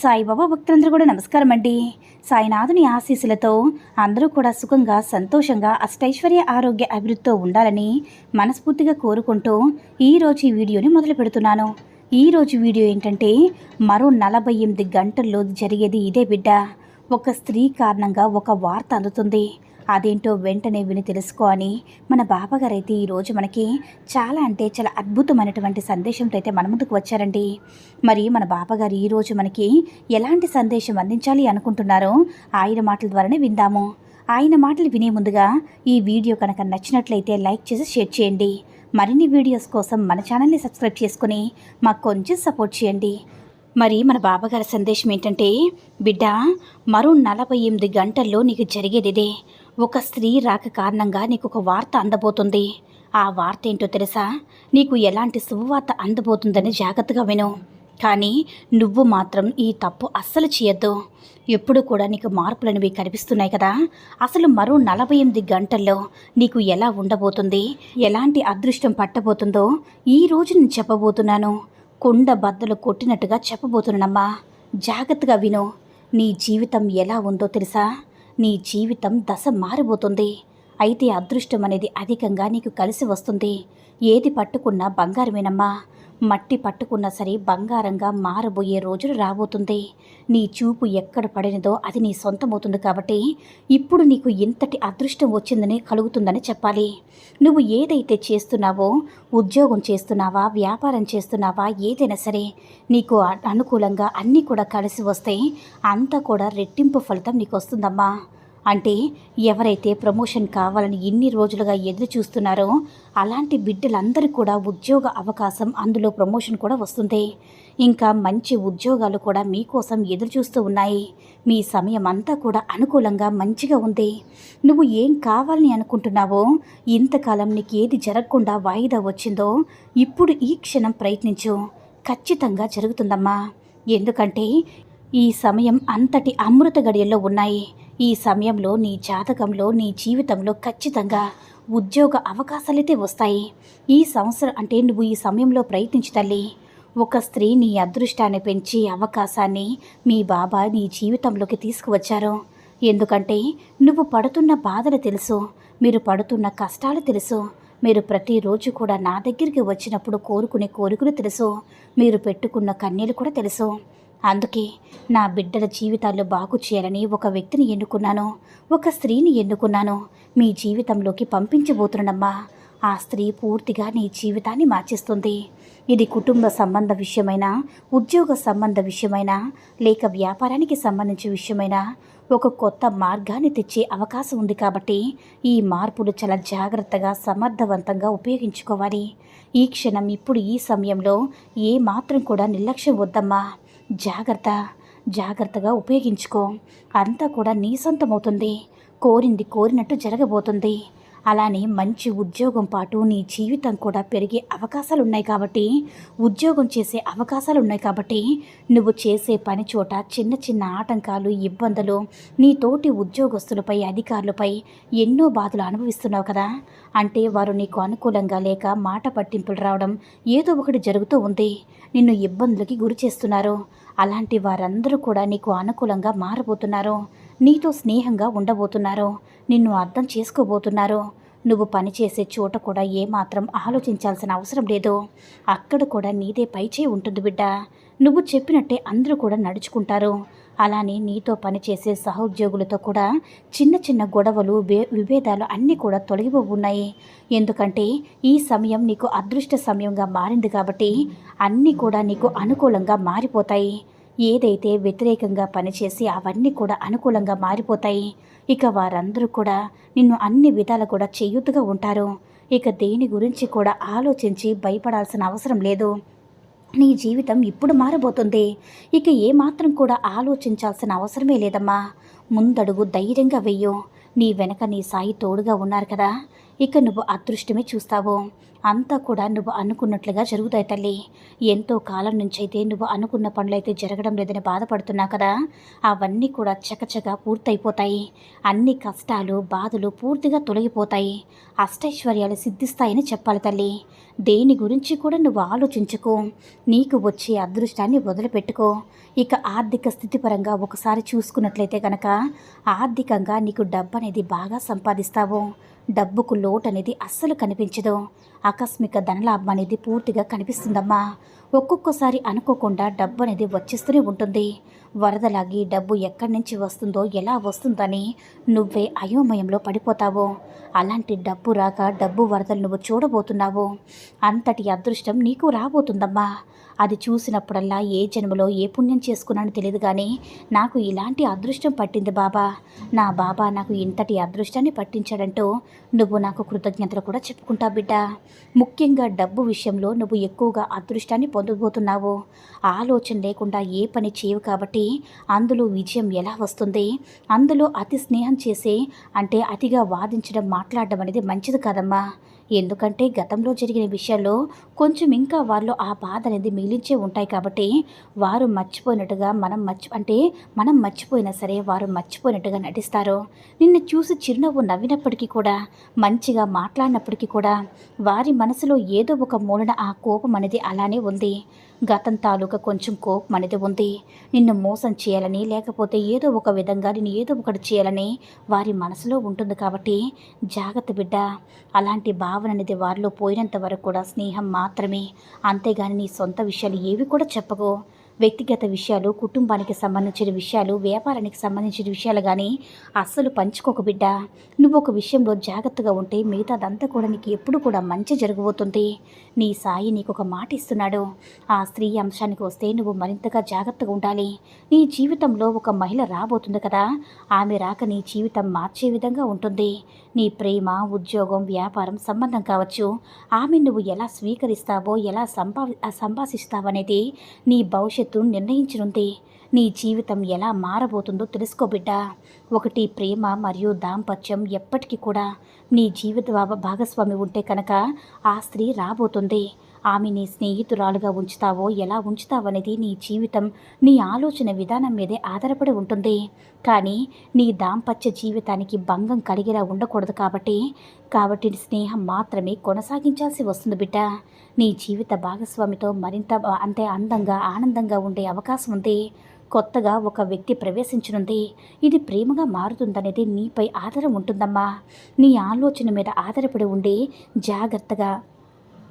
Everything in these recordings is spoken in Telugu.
సాయిబాబా భక్తులందరూ కూడా నమస్కారం అండి. సాయినాథుని ఆశీస్సులతో అందరూ కూడా సుఖంగా సంతోషంగా అష్టైశ్వర్య ఆరోగ్య అభివృద్ధితో ఉండాలని మనస్ఫూర్తిగా కోరుకుంటూ ఈరోజు ఈ వీడియోని మొదలు పెడుతున్నాను. ఈరోజు వీడియో ఏంటంటే మరో నలభై ఎనిమిది గంటల్లో జరిగేది ఇదే బిడ్డ. ఒక స్త్రీ కారణంగా ఒక వార్త అందుతుంది. అదేంటో వెంటనే విని తెలుసుకో అని మన బాబాగారైతే ఈరోజు మనకి చాలా అంటే చాలా అద్భుతమైనటువంటి సందేశంతో అయితే మన ముందుకు వచ్చారండి. మరి మన బాబాగారు ఈరోజు మనకి ఎలాంటి సందేశం అందించాలి అనుకుంటున్నారో ఆయన మాటల ద్వారానే విందాము. ఆయన మాటలు వినే ముందుగా ఈ వీడియో కనుక నచ్చినట్లయితే లైక్ చేసి షేర్ చేయండి. మరిన్ని వీడియోస్ కోసం మన ఛానల్ని సబ్స్క్రైబ్ చేసుకుని మాకు కొంచెం సపోర్ట్ చేయండి. మరి మన బాబాగారి సందేశం ఏంటంటే బిడ్డ మరో నలభై ఎనిమిది గంటల్లో నీకు జరిగేది ఇదే. ఒక స్త్రీ రాక కారణంగా నీకు ఒక వార్త అందబోతుంది. ఆ వార్త ఏంటో తెలుసా? నీకు ఎలాంటి శుభవార్త అందబోతుందని జాగ్రత్తగా విను. కానీ నువ్వు మాత్రం ఈ తప్పు అస్సలు చేయొద్దు. ఎప్పుడు కూడా నీకు మార్పులనివి కనిపిస్తున్నాయి కదా. అసలు మరో నలభై ఎనిమిది గంటల్లో నీకు ఎలా ఉండబోతుంది? ఎలాంటి అదృష్టం పట్టబోతుందో ఈ రోజు నేను చెప్పబోతున్నాను. కొండ బద్దలు కొట్టినట్టుగా చెప్పబోతున్నానమ్మా. జాగ్రత్తగా విను. నీ జీవితం ఎలా ఉందో తెలుసా? నీ జీవితం దశ మారిపోతుంది. అయితే అదృష్టం అనేది అధికంగా నీకు కలిసి వస్తుంది. ఏది పట్టుకున్నా బంగారమేనమ్మా. మట్టి పట్టుకున్నా సరే బంగారంగా మారబోయే రోజులు రాబోతుంది. నీ చూపు ఎక్కడ పడినదో అది నీ సొంతమవుతుంది కాబట్టి ఇప్పుడు నీకు ఇంతటి అదృష్టం వచ్చిందని కలుగుతుందని చెప్పాలి. నువ్వు ఏదైతే చేస్తున్నావో ఉద్యోగం చేస్తున్నావా వ్యాపారం చేస్తున్నావా ఏదైనా సరే నీకు అనుకూలంగా అన్నీ కూడా కలిసి వస్తే అంతా కూడా రెట్టింపు ఫలితం నీకు వస్తుందమ్మా అంటే ఎవరైతే ప్రమోషన్ కావాలని ఎన్ని రోజులుగా ఎదురు చూస్తున్నారో అలాంటి బిడ్డలందరికీ కూడా ఉద్యోగ అవకాశం అందులో ప్రమోషన్ కూడా వస్తుంది. ఇంకా మంచి ఉద్యోగాలు కూడా మీకోసం ఎదురు చూస్తూ ఉన్నాయి. మీ సమయం అంతా కూడా అనుకూలంగా మంచిగా ఉంది. నువ్వు ఏం కావాలని అనుకుంటున్నావో ఇంతకాలం నీకు ఏది జరగకుండా వాయిదా వచ్చిందో ఇప్పుడు ఈ క్షణం ప్రయత్నించు. ఖచ్చితంగా జరుగుతుందమ్మా. ఎందుకంటే ఈ సమయం అంతటి అమృత గడియల్లో ఉన్నాయి. ఈ సమయంలో నీ జాతకంలో నీ జీవితంలో ఖచ్చితంగా ఉద్యోగ అవకాశాలైతే వస్తాయి. ఈ సంవత్సరం అంటే నువ్వు ఈ సమయంలో ప్రయత్నించు తల్లి. ఒక స్త్రీ నీ అదృష్టాన్ని పెంచే అవకాశాన్ని మీ బాబా నీ జీవితంలోకి తీసుకువచ్చారు. ఎందుకంటే నువ్వు పడుతున్న బాధలు తెలుసు మీరు పడుతున్న కష్టాలు తెలుసు మీరు ప్రతిరోజు కూడా నా దగ్గరికి వచ్చినప్పుడు కోరుకునే కోరికలు తెలుసు మీరు పెట్టుకున్న కన్నీలు కూడా తెలుసు. అందుకే నా బిడ్డల జీవితాల్లో బాగు చేయాలని ఒక వ్యక్తిని ఎన్నుకున్నాను ఒక స్త్రీని ఎన్నుకున్నాను. మీ జీవితంలోకి పంపించబోతున్నానమ్మా. ఆ స్త్రీ పూర్తిగా నీ జీవితాన్ని మార్చేస్తుంది. ఇది కుటుంబ సంబంధ విషయమైనా ఉద్యోగ సంబంధ విషయమైనా లేక వ్యాపారానికి సంబంధించిన విషయమైనా ఒక కొత్త మార్గాన్ని తెచ్చే అవకాశం ఉంది కాబట్టి ఈ మార్పులు చాలా జాగ్రత్తగా సమర్థవంతంగా ఉపయోగించుకోవాలి. ఈ క్షణం ఇప్పుడు ఈ సమయంలో ఏ మాత్రం కూడా నిర్లక్ష్యం వద్దమ్మా. జాగ్రత్త జాగ్రత్తగా ఉపయోగించుకో. అంతా కూడా నీ సొంతమవుతుంది కోరింది కోరినట్టు జరగబోతుంది. అలానే మంచి ఉద్యోగం పాటు నీ జీవితం కూడా పెరిగే అవకాశాలు ఉన్నాయి కాబట్టి ఉద్యోగం చేసే అవకాశాలు ఉన్నాయి కాబట్టి నువ్వు చేసే పని చోట చిన్న చిన్న ఆటంకాలు ఇబ్బందులు నీ తోటి ఉద్యోగస్తులపై అధికారులపై ఎన్నో బాధలు అనుభవిస్తున్నావు కదా? అంటే వారు నీకు అనుకూలంగా లేక మాట పట్టింపులు రావడం ఏదో ఒకటి జరుగుతూ ఉంది. నిన్ను ఇబ్బందులకి గురి చేస్తున్నారు. అలాంటి వారందరూ కూడా నీకు అనుకూలంగా మారబోతున్నారు. నీతో స్నేహంగా ఉండబోతున్నారు. నిన్ను అర్థం చేసుకోబోతున్నారు. నువ్వు పనిచేసే చోట కూడా ఏమాత్రం ఆలోచించాల్సిన అవసరం లేదు. అక్కడ కూడా నీదే పైచే ఉంటుంది బిడ్డ. నువ్వు చెప్పినట్టే అందరూ కూడా నడుచుకుంటారు. అలానే నీతో పనిచేసే సహోద్యోగులతో కూడా చిన్న చిన్న గొడవలు విభేదాలు అన్నీ కూడా తొలగిపోఉన్నాయి ఎందుకంటే ఈ సమయం నీకు అదృష్ట సమయంగా మారింది కాబట్టి అన్నీ కూడా నీకు అనుకూలంగా మారిపోతాయి. ఏదైతే వ్యతిరేకంగా పనిచేసి అవన్నీ కూడా అనుకూలంగా మారిపోతాయి. ఇక వారందరూ కూడా నిన్ను అన్ని విధాలు కూడా చేయూతగా ఉంటారు. ఇక దేని గురించి కూడా ఆలోచించి భయపడాల్సిన అవసరం లేదు. నీ జీవితం ఇప్పుడు మారబోతుంది. ఇక ఏమాత్రం కూడా ఆలోచించాల్సిన అవసరమే లేదమ్మా. ముందడుగు ధైర్యంగా వెయ్యు. నీ వెనక నీ సాయి తోడుగా ఉన్నారు కదా. ఇక నువ్వు అదృష్టమే చూస్తావు. అంతా కూడా నువ్వు అనుకున్నట్లుగా జరుగుతాయి తల్లి. ఎంతో కాలం నుంచి అయితే నువ్వు అనుకున్న పనులైతే జరగడం లేదని బాధపడుతున్నావు కదా. అవన్నీ కూడా చకచక పూర్తయిపోతాయి. అన్ని కష్టాలు బాధలు పూర్తిగా తొలగిపోతాయి. అష్టైశ్వర్యాలు సిద్ధిస్తాయని చెప్పాలి తల్లి. దేని గురించి కూడా నువ్వు ఆలోచించుకో. నీకు వచ్చే అదృష్టాన్ని వదిలిపెట్టుకో. ఇక ఆర్థిక స్థితి పరంగా ఒకసారి చూసుకున్నట్లయితే కనుక ఆర్థికంగా నీకు డబ్బు అనేది బాగా సంపాదిస్తావు. డబ్బుకు లోటు అనేది అస్సలు కనిపించదు. ఆకస్మిక ధనలాభం అనేది పూర్తిగా కనిపిస్తుందమ్మా. ఒక్కొక్కసారి అనుకోకుండా డబ్బు అనేది వచ్చేస్తూనే ఉంటుంది. వరదలాగి డబ్బు ఎక్కడి నుంచి వస్తుందో ఎలా వస్తుందని నువ్వే అయోమయంలో పడిపోతావు. అలాంటి డబ్బు రాక డబ్బు వరదలు నువ్వు చూడబోతున్నావు. అంతటి అదృష్టం నీకు రాబోతుందమ్మా. అది చూసినప్పుడల్లా ఏ జన్మలో ఏ పుణ్యం చేసుకున్నానో తెలియదు కానీ నాకు ఇలాంటి అదృష్టం పట్టింది బాబా. నా బాబా నాకు ఇంతటి అదృష్టాన్ని పట్టించాడంటూ నువ్వు నాకు కృతజ్ఞతలు కూడా చెప్పుకుంటావు బిడ్డ. ముఖ్యంగా డబ్బు విషయంలో నువ్వు ఎక్కువగా అదృష్టాన్ని పొందబోతున్నావు? ఆలోచన లేకుండా ఏ పని చేయవు కాబట్టి అందులో విజయం ఎలా వస్తుంది? అందులో అతి స్నేహం చేసే అంటే అతిగా వాదించడం మాట్లాడడం అనేది మంచిది కాదమ్మా. ఎందుకంటే గతంలో జరిగిన విషయాల్లో కొంచెం ఇంకా వారిలో ఆ బాధ అనేది మిగిలించే ఉంటాయి కాబట్టి వారు మర్చిపోయినట్టుగా మనం మర్చి అంటే మనం మర్చిపోయినా సరే వారు మర్చిపోయినట్టుగా నటిస్తారు. నిన్ను చూసి చిరునవ్వు నవ్వినప్పటికీ కూడా మంచిగా మాట్లాడినప్పటికీ కూడా వారి మనసులో ఏదో ఒక మూలన ఆ కోపం అనేది అలానే ఉంది. గతం తాలూకా కొంచెం కోపం అనేది ఉంది. నిన్ను మోసం చేయాలని లేకపోతే ఏదో ఒక విధంగా నేను ఏదో ఒకటి చేయాలని వారి మనసులో ఉంటుంది కాబట్టి జాగ్రత్త బిడ్డ. అలాంటి భావన అనేది వారిలో పోయినంత వరకు కూడా స్నేహం మాత్రమే. అంతేగాని నీ సొంత విషయాలు ఏవి కూడా చెప్పకో. వ్యక్తిగత విషయాలు కుటుంబానికి సంబంధించిన విషయాలు వ్యాపారానికి సంబంధించిన విషయాలు కానీ అస్సలు పంచుకోక బిడ్డ. నువ్వు ఒక విషయంలో జాగ్రత్తగా ఉంటే మిగతాదంతా కూడా నీకు ఎప్పుడు కూడా మంచి జరగబోతుంది. నీ సాయి నీకు ఒక మాట ఇస్తున్నాడు. ఆ స్త్రీ అంశానికి వస్తే నువ్వు మరింతగా జాగ్రత్తగా ఉండాలి. నీ జీవితంలో ఒక మహిళ రాబోతుంది కదా. ఆమె రాక నీ జీవితం మార్చే విధంగా ఉంటుంది. నీ ప్రేమ ఉద్యోగం వ్యాపారం సంబంధం కావచ్చు. ఆమె నువ్వు ఎలా స్వీకరిస్తావో ఎలా సంభా సంభాషిస్తావనేది నీ భవిష్యత్తు నిర్ణయించనుంది. నీ జీవితం ఎలా మారబోతుందో తెలుసుకోబిడ్డ ఒకటి ప్రేమ మరియు దాంపత్యం ఎప్పటికీ కూడా నీ జీవిత భాగస్వామి ఉంటే కనుక ఆ స్త్రీ రాబోతుంది. ఆమె నీ స్నేహితురాలుగా ఉంచుతావో ఎలా ఉంచుతావనేది నీ జీవితం నీ ఆలోచన విధానం మీదే ఆధారపడి ఉంటుంది. కానీ నీ దాంపత్య జీవితానికి భంగం కలిగేలా ఉండకూడదు కాబట్టి కాబట్టి స్నేహం మాత్రమే కొనసాగించాల్సి వస్తుంది బిడ్డ. నీ జీవిత భాగస్వామితో మరింత అంటే అందంగా ఆనందంగా ఉండే అవకాశం ఉంది. కొత్తగా ఒక వ్యక్తి ప్రవేశించనుంది. ఇది ప్రేమగా మారుతుందనేది నీపై ఆధారం ఉంటుందమ్మా. నీ ఆలోచన మీద ఆధారపడి ఉండి జాగ్రత్తగా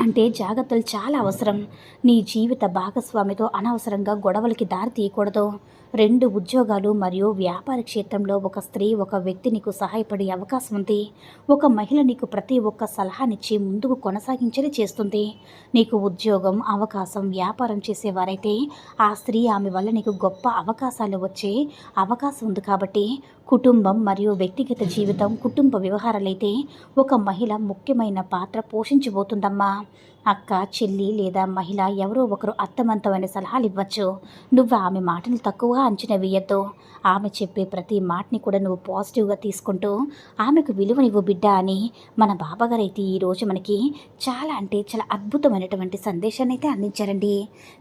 అంటే జాగ్రత్తలు చాలా అవసరం. నీ జీవిత భాగస్వామితో అనవసరంగా గొడవలకి దారి తీయకూడదు. రెండు ఉద్యోగాలు మరియు వ్యాపార క్షేత్రంలో ఒక స్త్రీ ఒక వ్యక్తి నీకు సహాయపడే అవకాశం ఉంది. ఒక మహిళ నీకు ప్రతి ఒక్క సలహానిచ్చి ముందుకు కొనసాగించేది చేస్తుంది. నీకు ఉద్యోగం అవకాశం వ్యాపారం చేసేవారైతే ఆ స్త్రీ ఆమె వల్ల నీకు గొప్ప అవకాశాలు వచ్చే అవకాశం ఉంది కాబట్టి కుటుంబం మరియు వ్యక్తిగత జీవితం కుటుంబ వ్యవహారాలైతే ఒక మహిళ ముఖ్యమైన పాత్ర పోషించబోతుందమ్మా. అక్క చెల్లి లేదా మహిళ ఎవరో ఒకరు అర్థవంతమైన సలహాలు ఇవ్వచ్చు. నువ్వు ఆమె మాటలు తక్కువగా అంచనా వేయద్దు. ఆమె చెప్పే ప్రతి మాటని కూడా నువ్వు పాజిటివ్గా తీసుకుంటూ ఆమెకు విలువనివ్వు బిడ్డ అని మన బాబాగారు అయితే ఈరోజు మనకి చాలా అంటే చాలా అద్భుతమైనటువంటి సందేశాన్ని అయితే అందించారండి.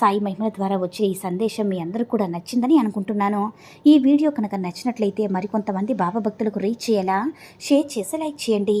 సాయి మహిమల ద్వారా వచ్చే ఈ సందేశం మీ అందరూ కూడా నచ్చిందని అనుకుంటున్నాను. ఈ వీడియో కనుక నచ్చినట్లయితే మరికొంతమంది బాబా భక్తులకు రీచ్ చేయాలా షేర్ చేసి లైక్ చేయండి.